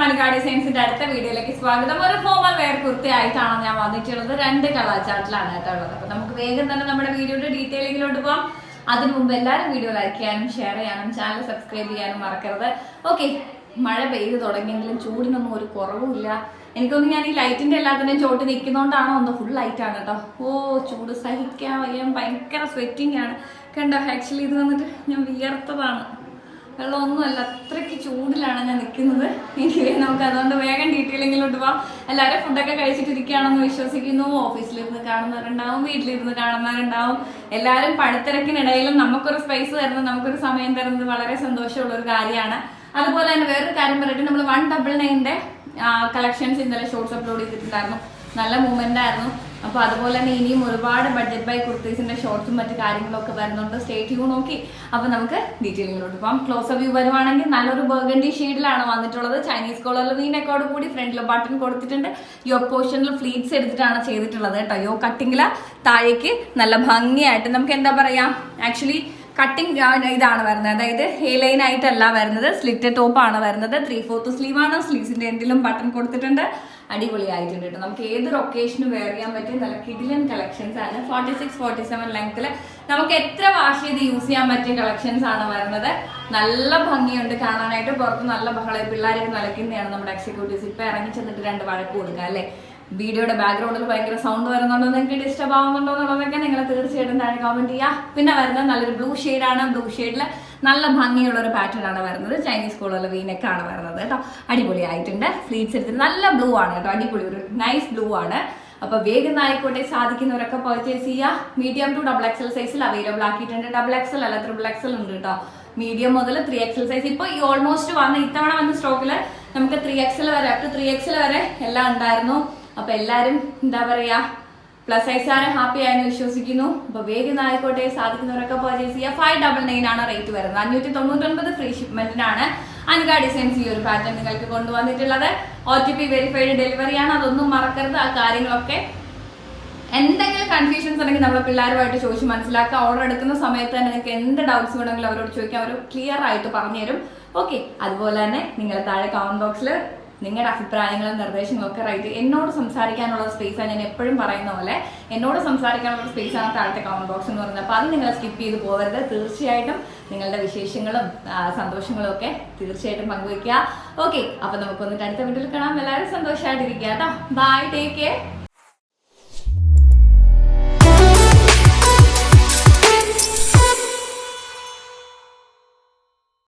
മലക്കാട് ഡിസൈൻസിന്റെ അടുത്ത വീഡിയോയിലേക്ക് സ്വാഗതം. ഒരു ഫോമൽ വെയർ കുർത്തി ആയിട്ടാണ് ഞാൻ വന്നിട്ടുള്ളത്. രണ്ട് കളർ ചാർട്ടിലാണ് കേട്ടോ ഉള്ളത്. അപ്പൊ നമുക്ക് വേഗം തന്നെ നമ്മുടെ വീഡിയോയുടെ ഡീറ്റെയിലിങ്ങിലോട്ട് പോവാം. അതിനു മുമ്പ് എല്ലാവരും വീഡിയോ ലൈക്ക് ചെയ്യാനും ഷെയർ ചെയ്യാനും ചാനൽ സബ്സ്ക്രൈബ് ചെയ്യാനും മറക്കരുത്. ഓക്കെ മഴ പെയ്ത് തുടങ്ങിയെങ്കിലും ചൂടിനൊന്നും ഒരു കുറവുമില്ല എനിക്കൊന്നും ഞാൻ ഈ ലൈറ്റിന്റെ എല്ലാത്തിനെയും ചോട്ട് നിൽക്കുന്നോണ്ടാണോ ഒന്ന് ഫുൾ ലൈറ്റ് ആണ് കേട്ടോ. ഓ ചൂട് സഹിക്കാൻ വയ്യ. ഭയങ്കര സ്വെറ്റിംഗ് ആണ്. കണ്ടോ ആക്ച്വലി ഇത് വന്നിട്ട് ഞാൻ വിയർത്തതാണ്. വെള്ളമൊന്നുമല്ല അത്രയ്ക്ക് ചൂടിലാണ് ഞാൻ നിൽക്കുന്നത്. എനിക്ക് നമുക്ക് അതുകൊണ്ട് വേഗം ഡീറ്റെയിലിങ്ങിലോട്ട് പോവാം. എല്ലാവരും ഫുഡൊക്കെ കഴിച്ചിട്ടിരിക്കുകയാണെന്ന് വിശ്വസിക്കുന്നു. ഓഫീസിലിരുന്ന് കാണുന്നവരുണ്ടാവും വീട്ടിലിരുന്ന് കാണുന്നവരുണ്ടാവും. എല്ലാവരും പണിത്തിരക്കിനിടയിലും നമുക്കൊരു സ്പേസ് തരുന്നത് നമുക്കൊരു സമയം തരുന്നത് വളരെ സന്തോഷമുള്ള ഒരു കാര്യമാണ്. അതുപോലെ തന്നെ വേറൊരു കാര്യം പറഞ്ഞിട്ട് നമ്മൾ വൺ ഡബിൾ നയന്റെ കളക്ഷൻസ് ഇന്നലെ ഷോർട്സ് അപ്ലോഡ് ചെയ്തിട്ടുണ്ടായിരുന്നു. നല്ല മൂവ്മെന്റ് ആയിരുന്നു. അപ്പോൾ അതുപോലെ തന്നെ ഇനിയും ഒരുപാട് ബഡ്ജറ്റ് ബൈ കുർത്തീസിന്റെ ഷോർട്സും മറ്റു കാര്യങ്ങളൊക്കെ വരുന്നുണ്ട്. സ്റ്റേറ്റ് യൂ നോക്കി അപ്പോൾ നമുക്ക് ഡീറ്റെയിലിങ്ങിലോട്ട് പോകാം ക്ലോസ് വ്യൂ വരുവാണെങ്കിൽ നല്ലൊരു ബർഗൻഡി ഷെയ്ഡിലാണ് വന്നിട്ടുള്ളത്. ചൈനീസ് കോളറിൽ വീനക്കോട് കൂടി ഫ്രണ്ടിൽ ബട്ടൺ കൊടുത്തിട്ടുണ്ട്. യോ പോർഷനിൽ ഫ്ലീറ്റ്സ് എടുത്തിട്ടാണ് ചെയ്തിട്ടുള്ളത് കേട്ടോ. യോ കട്ടിങ്ങിൽ താഴേക്ക് നല്ല ഭംഗിയായിട്ട് നമുക്ക് എന്താ പറയാ? ആക്ച്വലി കട്ടിങ് ഇതാണ് വരുന്നത്. അതായത് ഹേ ലൈൻ ആയിട്ടല്ല വരുന്നത്. സ്ലിറ്റ് ടോപ്പ് ആണ് വരുന്നത്. ത്രീ ഫോർത്ത് സ്ലീവ് ആണ് സ്ലീവ്സിന്റെ എന്തെങ്കിലും ബട്ടൺ കൊടുത്തിട്ടുണ്ട്. അടിപൊളിയായിട്ടുണ്ട് കേട്ടോ. നമുക്ക് ഏതൊരു ഒക്കേഷനും വെയർ ചെയ്യാൻ പറ്റിയ നല്ല കിഡിലൻ കളക്ഷൻസ് ആണ്. ഫോർട്ടി സിക്സ് ഫോർട്ടി സെവൻ ലെങ്ത്തിൽ നമുക്ക് എത്ര വാഷ് ചെയ്ത് യൂസ് ചെയ്യാൻ പറ്റിയ കളക്ഷൻസ് ആണ് വരുന്നത്. നല്ല ഭംഗിയുണ്ട് കാണാനായിട്ട്. പുറത്ത് നല്ല ബഹളം പിള്ളേരൊക്കെ നിലയ്ക്കുന്നതാണ് നമ്മുടെ എക്സിക്യൂട്ടീവ്സ് ഇപ്പൊ ഇറങ്ങി ചെന്നിട്ട് രണ്ട് വഴക്ക് കൊടുക്കുക അല്ലേ? വീഡിയോയുടെ ബാക്ക്ഗ്രൗണ്ടിൽ ഭയങ്കര സൗണ്ട് വരുന്നുണ്ടോ നിങ്ങൾക്ക് ഡിസ്റ്റർബ് ആവുന്നുണ്ടോ എന്നുള്ളതൊക്കെ നിങ്ങൾ തീർച്ചയായിട്ടും താഴെ കമന്റ് ചെയ്യുക പിന്നെ വരുന്നത് നല്ലൊരു ബ്ലൂ ആണ്. ബ്ലൂ ഷെയ്ഡിൽ നല്ല ഭംഗിയുള്ള ഒരു പാറ്റേൺ ആണ് വരുന്നത്. ചൈനീസ് കോളുള്ള ആണ് വരുന്നത് കേട്ടോ. അടിപൊളി ആയിട്ടുണ്ട് ഫ്ലീറ്റ്സ് എടുത്തിട്ട് നല്ല ബ്ലൂ ആണ് കേട്ടോ. അടിപൊളി ഒരു നൈസ് ബ്ലൂ ആണ്. അപ്പൊ വേഗം ആയിക്കോട്ടെ സാധിക്കുന്നവരൊക്കെ പർച്ചേസ് ചെയ്യുക മീഡിയം ടു ഡബിൾ എക്സൽ സൈസിൽ അവൈലബിൾ ആക്കിയിട്ടുണ്ട്. ഡബിൾ എക്സൽ അല്ല ത്രിബിൾ എക്സൽ ഉണ്ട് കേട്ടോ. മീഡിയം മുതൽ ത്രീ എക്സൽ സൈസ് ഇപ്പൊ ഈ ഓൾമോസ്റ്റ് വന്ന ഇത്തവണ വന്ന സ്റ്റോക്കിൽ നമുക്ക് ത്രീ എക്സൽ വരെ അപ് ടു ത്രീ എക്സൽ വരെ എല്ലാം ഉണ്ടായിരുന്നു. അപ്പൊ എല്ലാരും എന്താ പറയാ പ്ലസ് സൈസ് ആണ് ഹാപ്പി ആയെന്ന് വിശ്വസിക്കുന്നു. അപ്പൊ വേഗം ആയിക്കോട്ടെ സാധിക്കുന്നവരൊക്കെ പർച്ചേസ് ചെയ്യുക. ഫൈവ് ഡബിൾ നയൻ ആണ് റേറ്റ് വരുന്നത്. അഞ്ഞൂറ്റി തൊണ്ണൂറ്റൊൻപത് ഫ്രീ ഷിപ്മെന്റിനാണ് അനുക ഡിസൈൻസ് ഈ ഒരു പാറ്റേൺ നിങ്ങൾക്ക് കൊണ്ടുവന്നിട്ടുള്ളത്. ഒ ടി പി വെരിഫൈഡ് ഡെലിവറിയാണ് അതൊന്നും മറക്കരുത്. ആ കാര്യങ്ങളൊക്കെ എന്തെങ്കിലും കൺഫ്യൂഷൻസ് ഉണ്ടെങ്കിൽ നമ്മൾ പിള്ളേരുമായിട്ട് ചോദിച്ച് മനസ്സിലാക്കുക. ഓർഡർ എടുക്കുന്ന സമയത്ത് തന്നെ നിങ്ങൾക്ക് എന്ത് ഡൗട്ട്സ് ഉണ്ടെങ്കിലും അവരോട് ചോദിക്കാം. അവർ ക്ലിയർ ആയിട്ട് പറഞ്ഞു തരും ഓക്കെ അതുപോലെ തന്നെ നിങ്ങൾ താഴെ കമന്റ് ബോക്സിൽ നിങ്ങളുടെ അഭിപ്രായങ്ങളും നിർദ്ദേശങ്ങളും ഒക്കെ റൈറ്റ് എന്നോട് സംസാരിക്കാനുള്ള സ്പേസാണ് ഞാൻ എപ്പോഴും പറയുന്ന പോലെ എന്നോട് സംസാരിക്കാനുള്ള സ്പേസാണ് താഴത്തെ കമന്റ് ബോക്സ് എന്ന് പറയുന്നത്. അപ്പോൾ അത് നിങ്ങൾ സ്കിപ്പ് ചെയ്ത് പോകരുത്. തീർച്ചയായിട്ടും നിങ്ങളുടെ വിശേഷങ്ങളും സന്തോഷങ്ങളും ഒക്കെ തീർച്ചയായിട്ടും പങ്കുവയ്ക്കുക. ഓക്കെ അപ്പോൾ നമുക്കൊന്ന് വന്നിട്ട് അടുത്ത വീട്ടിൽ കാണാം. എല്ലാവരും സന്തോഷമായിട്ടിരിക്കുക കേട്ടോ. Bye take care